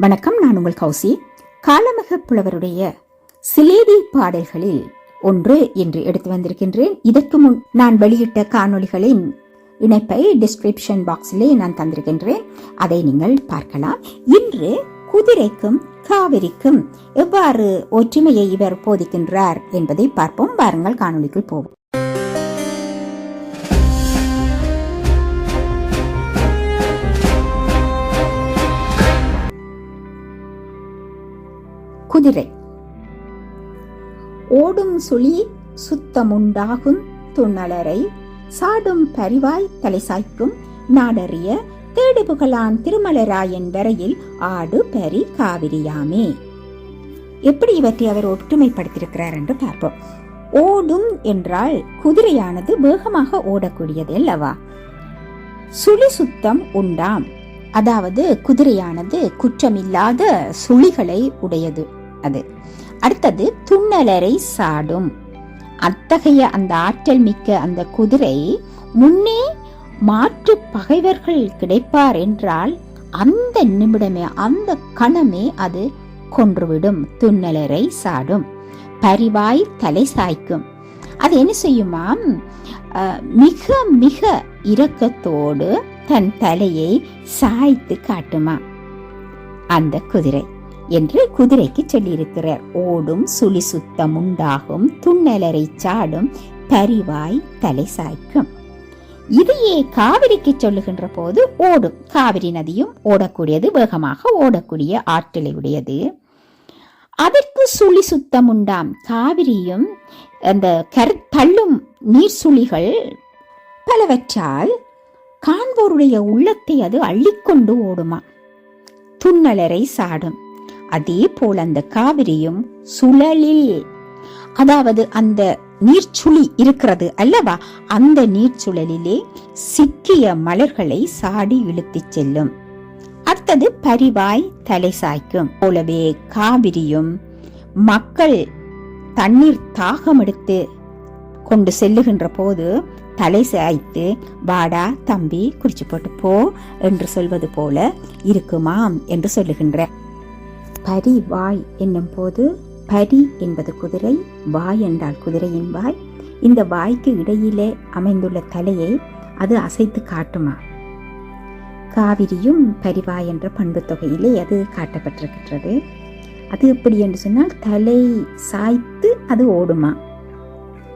வணக்கம் நான் உங்கள் கௌசி. காலமக புலவருடைய சிலேதி பாடல்களில் ஒன்று என்று எடுத்து வந்திருக்கின்றேன். இதற்கு முன் நான் வெளியிட்ட காணொளிகளின் இணைப்பை டிஸ்கிரிப்ஷன் பாக்ஸிலே நான் தந்திருக்கின்றேன். அதை நீங்கள் பார்க்கலாம். இன்று குதிரைக்கும் காவிரிக்கும் எவ்வாறு ஒற்றுமையை இவர் போதிக்கின்றார் என்பதை பார்ப்போம். வாருங்கள் காணொளிக்குள் போவோம். குதிரை. ஓடும் சுழி சுத்தமுண்டாகும் துண்ணலரை சாடும் பரிவாய் தலை சாய்க்கும் நாடறிய தேடுபுகளான் திருமலராயன் வரையில் ஆடு பரி காவிரியாமே எப்படி இவற்றை அவர் ஒற்றுமைப்படுத்தியிருக்கிறார் என்று பார்ப்போம். ஓடும் என்றால் குதிரையானது வேகமாக ஓடக்கூடியது அல்லவா? சுழி சுத்தம் உண்டாம். அதாவது குதிரையானது குற்றமில்லாத சுழிகளை உடையது. அது. அடுத்தது துண்ணலரை சாடும். அத்தகைய அந்த ஆற்றல் மிக்க அந்த குதிரை முன்னே மாற்று பகைவர்கள் கிடைப்பார் என்றால் அந்த நிமிடமே அந்த கணமே அது கொன்றுவிடும். துண்ணலரை சாடும். பரிவாய் தலை சாய்க்கும். அது என்ன செய்யுமாம் மிக மிக இரக்கத்தோடு தன் தலையை சாய்த்து காட்டுமா? அந்த குதிரை. என்று குதிரைக்கு சொல்லியிருக்கிறார். ஓடும் சுழி சுத்தம் உண்டாகும் துண்ணலரை சாடும் பரிவாய் தலை சாய்க்கும். இதையே காவிரிக்கு சொல்லுகின்ற போது ஓடும். காவிரி நதியும் ஓடக்கூடியது வேகமாக ஓடக்கூடிய ஆற்றலை உடையது. அதற்கு சுழி சுத்தம் உண்டாம். காவிரியும் அந்த கரு தள்ளும் நீர் சுழிகள் பலவற்றால் காண்போருடைய உள்ளத்தை அது அள்ளிக்கொண்டு ஓடுமா. துண்ணலரை சாடும். அதே போல் அந்த காவிரியும் சுழலில். அதாவது அந்த நீர்ச்சுழி இருக்கிறது அல்லவா? அந்த நீர்ச்சுழலிலே சிக்கிய மலர்களை சாடி இழுத்துச் செல்லும். அடுத்தது பரிவாய் தலை சாய்க்கும். போலவே காவிரியும் மக்கள் தண்ணீர் தாகம் எடுத்து கொண்டு செல்லுகின்ற போது தலை சாய்த்து வாடா தம்பி குறிச்சு போட்டு போ என்று சொல்வது போல இருக்குமாம் என்று சொல்லுகின்ற பரி வாய் என்னும் போது பரி என்பது குதிரை வாய் என்றால் குதிரையின் வாய் இந்த வாய்க்கு இடையிலே அமைந்துள்ள தலையை அது அசைத்து காட்டுமா? காவிரியும் பரிவாய் என்ற பண்பு தொகையிலே அது காட்டப்பட்டிருக்கின்றது. அது எப்படி என்று சொன்னால் தலை சாய்த்து அது ஓடுமா?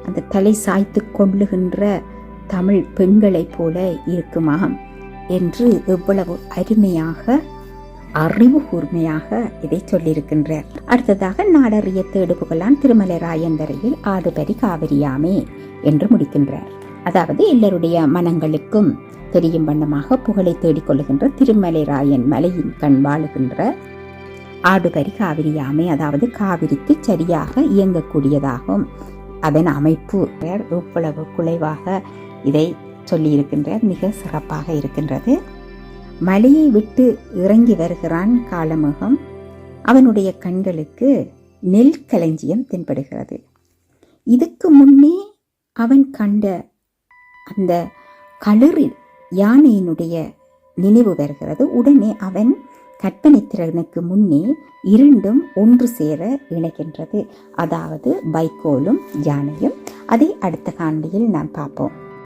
அந்த தலை சாய்த்து கொள்ளுகின்ற தமிழ் பெண்களைப் போல இருக்குமாம் என்று எவ்வளவு அருமையாக அறிவு கூர்மையாக இதை சொல்லியிருக்கின்றார். அடுத்ததாக நாடறிய தேடுபுகளான் திருமலை ராயந்தரையில் ஆதுபரி காவிரியாமே என்று முடிக்கின்றார். அதாவது எல்லோருடைய மனங்களுக்கும் தெரியும் வண்ணமாக புகழை தேடிக்கொள்கின்ற திருமலை ராயன் மலையின் கண் வாழுகின்ற ஆடுபரி காவிரியாமே அதாவது காவிரிக்கு சரியாக இயங்கக்கூடியதாகும். அதன் அமைப்பு இவ்வளவு குலைவாக இதை சொல்லியிருக்கின்றார். மிக சிறப்பாக இருக்கின்றது. மலையை விட்டு இறங்கி வருகிறான் காலமுகம். அவனுடைய கண்களுக்கு நெல் களஞ்சியம் தென்படுகிறது. இதுக்கு முன்னே அவன் கண்ட அந்த களிரில் யானையினுடைய நினைவு வருகிறது. உடனே அவன் கற்பனைத்திறனுக்கு முன்னே இரண்டும் ஒன்று சேர இணைக்கின்றது அதாவது வைக்கோலும் யானையும். அதை அடுத்த காண்டியில் நாம் பார்ப்போம்.